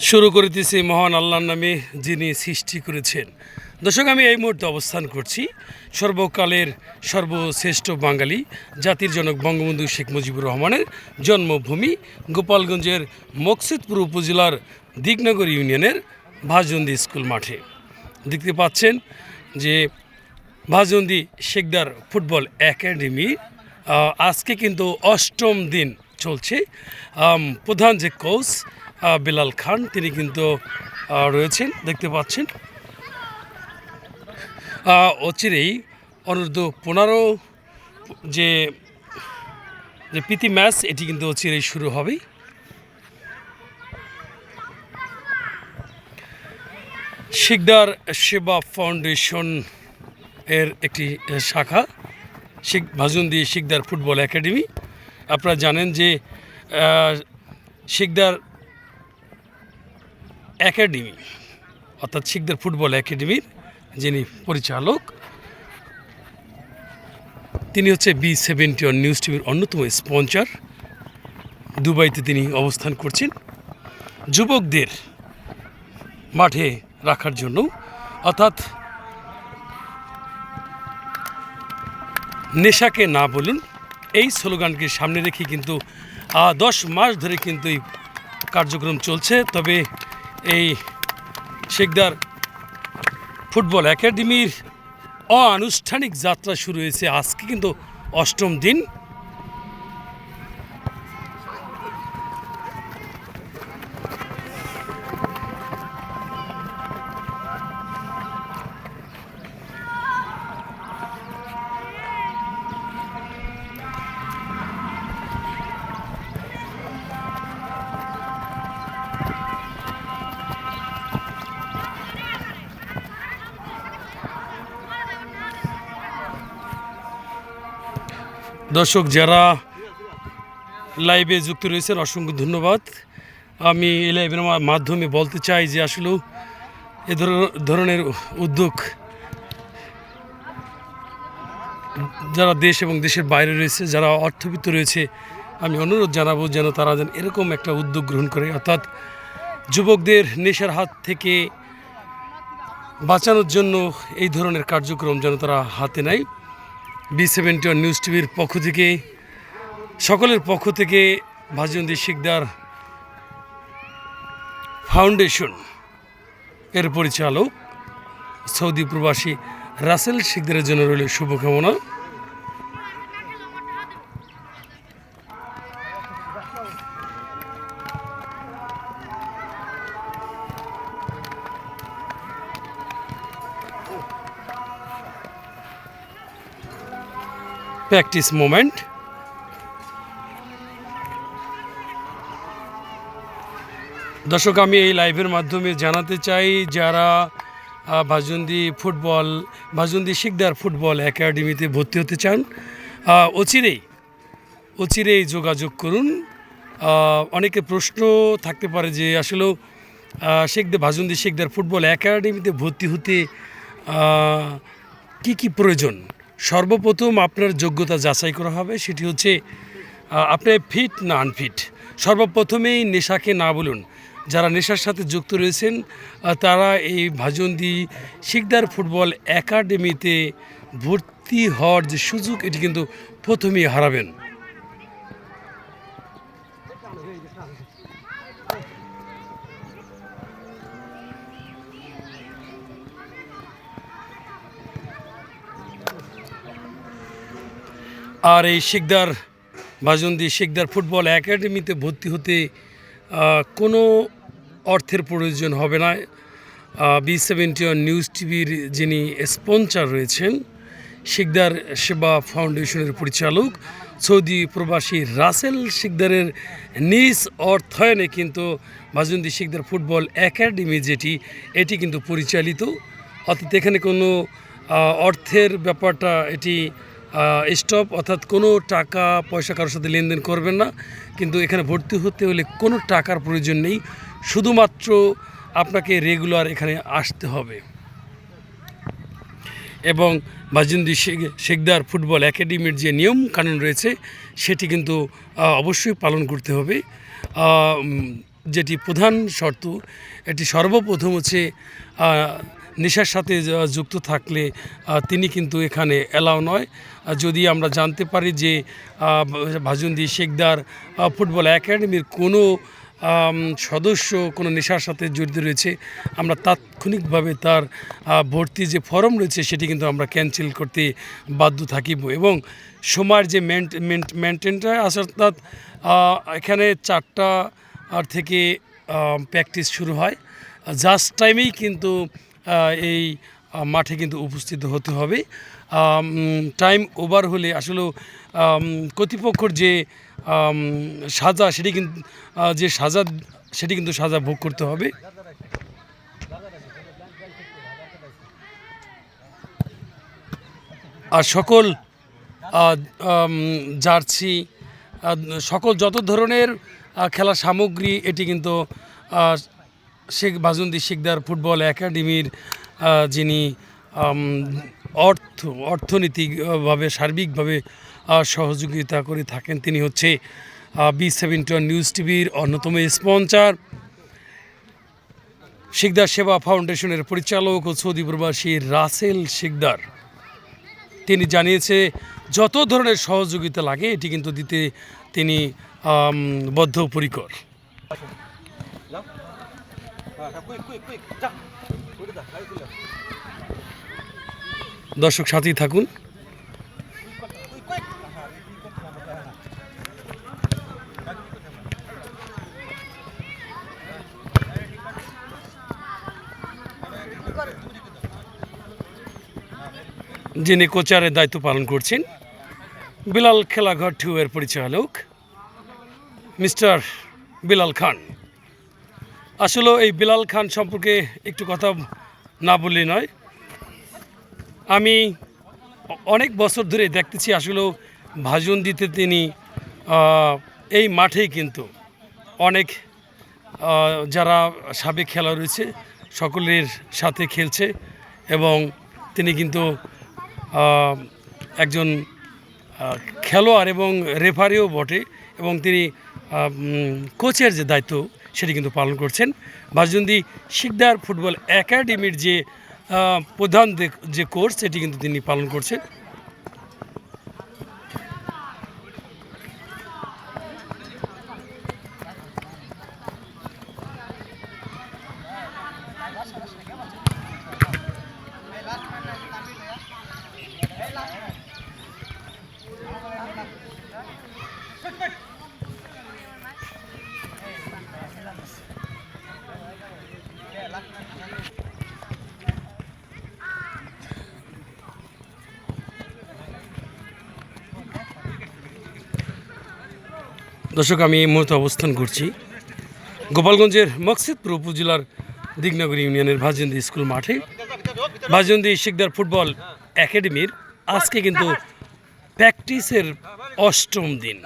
শুরু করিতেছি মহান আল্লাহর নামে যিনি সৃষ্টি করেছেন। দর্শক, আমি এই মুহূর্তে অবস্থান করছি সর্বকালের সর্বশ্রেষ্ঠ বাঙালি, জাতির জনক বঙ্গবন্ধু শেখ মুজিবুর রহমানের জন্মভূমি গোপালগঞ্জের মকসিদপুর উপজেলার দিগনগর ইউনিয়নের ভাজন্দি স্কুল মাঠে। দেখতে পাচ্ছেন যে ভাজন্দি শেখদার ফুটবল একাডেমি আজকে কিন্তু অষ্টম দিন চলছে। প্রধান যে কোচ বেলাল খান, তিনি কিন্তু রয়েছেন, দেখতে পাচ্ছেন। অচিরেই অনূর্ধ্ব পনেরো যে যে প্রীতি ম্যাচ, এটি কিন্তু অচিরেই শুরু হবে শিকদার সেবা ফাউন্ডেশন এর একটি শাখা শিখ ভাজুন্দি শিকদার ফুটবল একাডেমি। আপনারা জানেন যে শিকদার একাডেমি, অর্থাৎ শিখদের ফুটবল একাডেমির যিনি পরিচালক, তিনি হচ্ছে বি সেভেন্টি ওয়ান নিউজ টিভির অন্যতম স্পন্সর। দুবাইতে তিনি অবস্থান করছেন। যুবকদের মাঠে রাখার জন্য, অর্থাৎ নেশাকে না বলুন, এই স্লোগানকে সামনে রেখে কিন্তু দশ মাস ধরে কিন্তু এই কার্যক্রম চলছে। তবে এই শেখদার ফুটবল একাডেমির অনানুষ্ঠানিক যাত্রা শুরু হয়েছে। আজকে কিন্তু অষ্টম দিন। দর্শক, যারা লাইভে যুক্ত রয়েছেন, অসংখ্য ধন্যবাদ। আমি এই লাইভের মাধ্যমে বলতে চাই যে আসলেও এ ধর- ধরনের উদ্যোগ যারা দেশ এবং দেশের বাইরে রয়েছে, যারা অর্থবিত্ত রয়েছে, আমি অনুরোধ জানাব যেন তারা যেন এরকম একটা উদ্যোগ গ্রহণ করে। অর্থাৎ যুবকদের নেশার হাত থেকে বাঁচানোর জন্য এই ধরনের কার্যক্রম যেন তারা হাতে নেয়। বি সেভেন্টি ওয়ান নিউজ টিভির পক্ষ থেকে, সকলের পক্ষ থেকে ভাজন্দি শিকদার ফাউন্ডেশন এর পরিচালক সৌদি প্রবাসী রাসেল শিকদারের জন্য রইল শুভকামনা। Practice moment. দর্শক আমি এই লাইভের মাধ্যমে জানাতে চাই যারা ভাজুন্দি ফুটবল ভাজুন্দি শিকদার ফুটবল একাডেমিতে ভর্তি হতে চান অচিরেই অচিরেই যোগাযোগ করুন। অনেকে প্রশ্ন থাকতে পারে যে আসলেও আহ, শেখদের ভাজুন্দি শেখদার ফুটবল একাডেমিতে ভর্তি হতে কি কি প্রয়োজন? সর্বপ্রথম আপনার যোগ্যতা যাচাই করা হবে, সেটি হচ্ছে আপনি ফিট না আনফিট সর্বপ্রথমেই নেশাকে না বলুন। যারা নেশার সাথে যুক্ত রয়েছেন তারা এই ভাজন্দি শিকদার ফুটবল একাডেমিতে ভর্তি হওয়ার যে সুযোগ, এটি কিন্তু প্রথমেই হারাবেন। আর এই শিকদার ভাজন্দি শিকদার ফুটবল একাডেমিতে ভর্তি হতে কোনো অর্থের প্রয়োজন হবে না। বি সেভেন্টি নিউজ টিভির যিনি স্পন্সর রয়েছেন, শিকদার সেবা ফাউন্ডেশনের পরিচালক সৌদি প্রবাসী রাসেল শিকদারের নিজ অর্থায়নে কিন্তু ভাজন্দি শিকদার ফুটবল একাডেমি যেটি, এটি কিন্তু পরিচালিত। অর্থাৎ এখানে কোনো অর্থের ব্যাপারটা এটি স্টপ অর্থাৎ কোনো টাকা, পয়সা কারোর সাথে লেনদেন করবেন না। কিন্তু এখানে ভর্তি হতে হলে কোনো টাকার প্রয়োজন নেই। শুধুমাত্র আপনাকে রেগুলার এখানে আসতে হবে। এবং বাজিন্দি শেখ- শেখদার ফুটবল একাডেমির যে নিয়ম কানুন রয়েছে, সেটি কিন্তু অবশ্যই পালন করতে হবে। যেটি প্রধান শর্ত, এটি সর্বপ্রথম হচ্ছে নেশার সাথে যুক্ত থাকলে তিনি কিন্তু এখানে অ্যালাউ নয়। যদি আমরা জানতে পারি যে ভাজুন্দি শেখদার ফুটবল একাডেমির কোনো সদস্য কোনো নেশার সাথে জড়িত রয়েছে, আমরা তাৎক্ষণিকভাবে তার ভর্তি যে ফর্ম রয়েছে, সেটি কিন্তু আমরা ক্যান্সেল করতে বাধ্য থাকিব। এবং সময়ের যে মেনটেনটা আছে, অর্থাৎ এখানে চারটা আর থেকে প্র্যাকটিস শুরু হয়। জাস্ট টাইমেই কিন্তু এই মাঠে কিন্তু উপস্থিত হতে হবে। টাইম ওভার হলে আসলে কর্তৃপক্ষর যে সাজা, সেটি কিন্তু যে সাজা, সেটি কিন্তু সাজা ভোগ করতে হবে। আর সকল জার্সি সকল যত ধরনের খেলার সামগ্রী, এটি কিন্তু শেখ বাজুন্দি শিকদার ফুটবল একাডেমির যিনি অর্থ, অর্থনৈতিকভাবে, সার্বিকভাবে সহযোগিতা করে থাকেন, তিনি হচ্ছে বি সেভেন্টন নিউজ টিভির অন্যতম স্পন্সার শিকদার সেবা ফাউন্ডেশনের পরিচালক ও সৌদি প্রবাসী রাসেল শিকদার তিনি জানিয়েছে, যত ধরনের সহযোগিতা লাগে, এটি কিন্তু দিতে তিনি বদ্ধপরিকর। দর্শক সাথেই থাকুন। যিনি কোচারের দায়িত্ব পালন করছেন, বিলাল খেলাঘর টু এর পরিচালক, মিস্টার বিলাল খান। আসলে এই বিলাল খান সম্পর্কে একটু কথা না বললে নয়। আমি অনেক বছর ধরে দেখতেছি আসলে ভাজন দিতে তিনি এই মাঠেই কিন্তু অনেক যারা সাবেক খেলা রয়েছে সকলের সাথে খেলছে এবং তিনি কিন্তু একজন খেলোয়াড় এবং রেফারিও বটে এবং তিনি কোচের যে দায়িত্ব সেটি কিন্তু পালন করছেন। বাসজন্দি শিকদার ফুটবল একাডেমির যে প্রধান যে- কোর্স সেটি কিন্তু তিনি পালন করছেন। দর্শক, আমি এই মুহূর্তে অবস্থান করছি গোপালগঞ্জের মকসিদপুর উপজেলার দিগনগর ইউনিয়নের ভাজন্দি স্কুল মাঠে। ভাজন্দি শিকদার ফুটবল একাডেমির আজকে কিন্তু প্র্যাকটিসের অষ্টম দিন।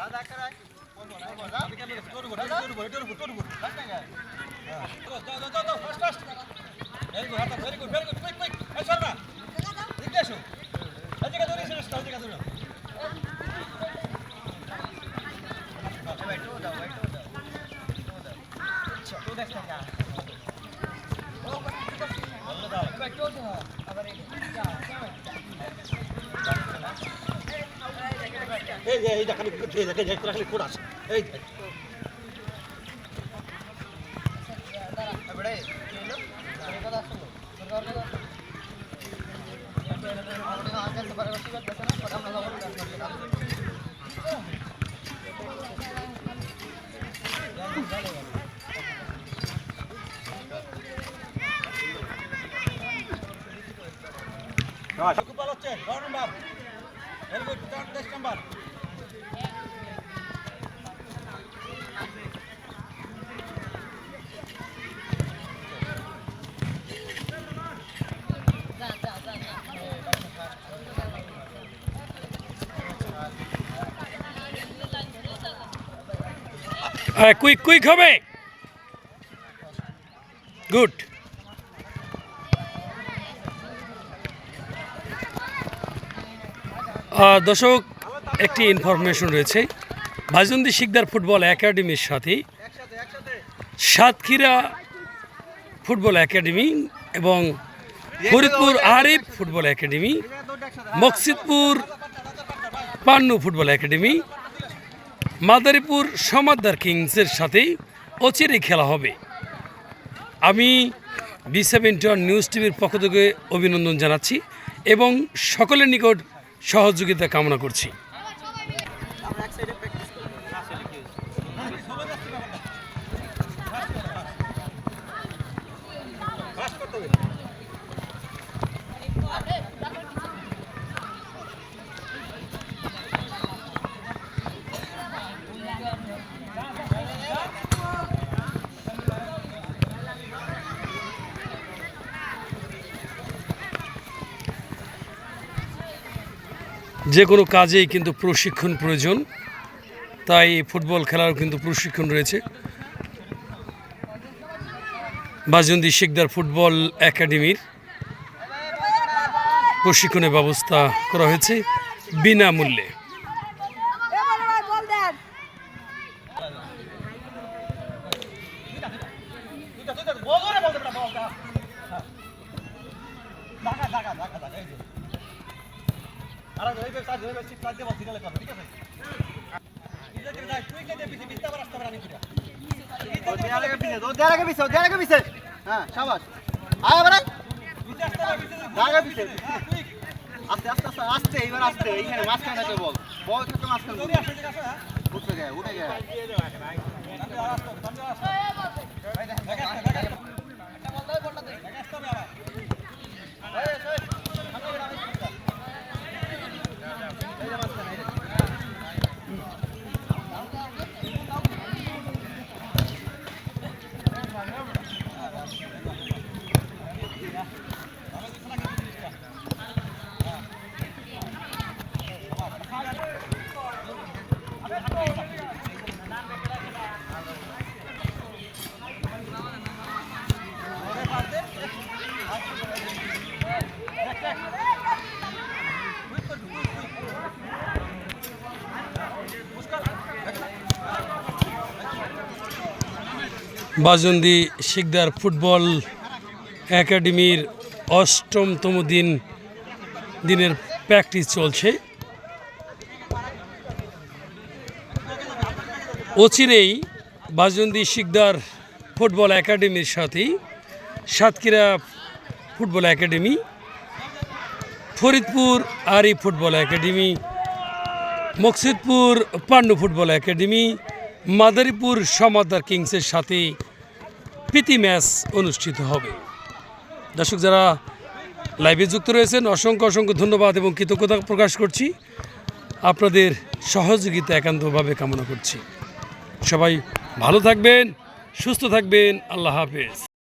এই যে এই খালি এই দেখে যে খালি কোড আছে এই গোপাল হচ্ছে নয় নম্বর ভেরি গুড দশ নম্বর কুইক কুইক হবে গুড দর্শক, একটি ইনফরমেশন রয়েছে। ভাজন্দি শিকদার ফুটবল একাডেমির সাথে সাতক্ষীরা ফুটবল একাডেমি এবং Faridpur Arif football academy, Muksudpur Pannu football academy, Madaripur Samaddar কিংসের সাথেই অচিরেই খেলা হবে। আমি বি সেভেন্টন নিউজ টিভির পক্ষ থেকে অভিনন্দন জানাচ্ছি এবং সকলের নিকট সহযোগিতা কামনা করছি। যে কোনো কাজেই কিন্তু প্রশিক্ষণ প্রয়োজন। তাই ফুটবল খেলারও কিন্তু প্রশিক্ষণ রয়েছে। বাজন্দি শিকদার ফুটবল একাডেমির প্রশিক্ষণের ব্যবস্থা করা হয়েছে বিনামূল্যে এবার ভাই বল দেন দুইটা দুইটা বল করে বলতে পারা বলটা দাগা দাগা দাগা দাগা এই যে আর ওই যে কাজ হয়ে সিট কাজ দেব সিগনালে করবে ঠিক আছে? ইজে দিবে যাই তুই কে দে বিসি বিস্তা রাস্তা বেরা নি কইরা দেয়ালে পিছে দো দেয়ালে পিছে দেয়ালে পিছে। হ্যাঁ শাবাশ আয় এবারে। দেয়ালে পিছে আস্তে আস্তে আস্তে আস্তে এবার আস্তে এইখানে মাঝখানে থাকে বল বল থেকে মাঝখানে উঠে গেছে উঠে গেছে বাজন্দি শিকদার ফুটবল একাডেমির অষ্টমতম দিন, দিনের প্র্যাকটিস চলছে। অচিরেই বাজন্দি শিকদার ফুটবল একাডেমির সাথেই সাতক্ষীরা ফুটবল একাডেমি, ফরিদপুর আরি football academy, Muksudpur Pandu football academy, Madaripur Samaddar কিংসের সাথে প্রীতি ম্যাচ অনুষ্ঠিত হবে। দর্শক, যারা লাইভে যুক্ত রয়েছেন, অসংখ্য অসংখ্য ধন্যবাদ এবং কৃতজ্ঞতা প্রকাশ করছি। আপনাদের সহযোগিতা একান্তভাবে কামনা করছি। সবাই ভালো থাকবেন, সুস্থ থাকবেন। আল্লাহ হাফেজ।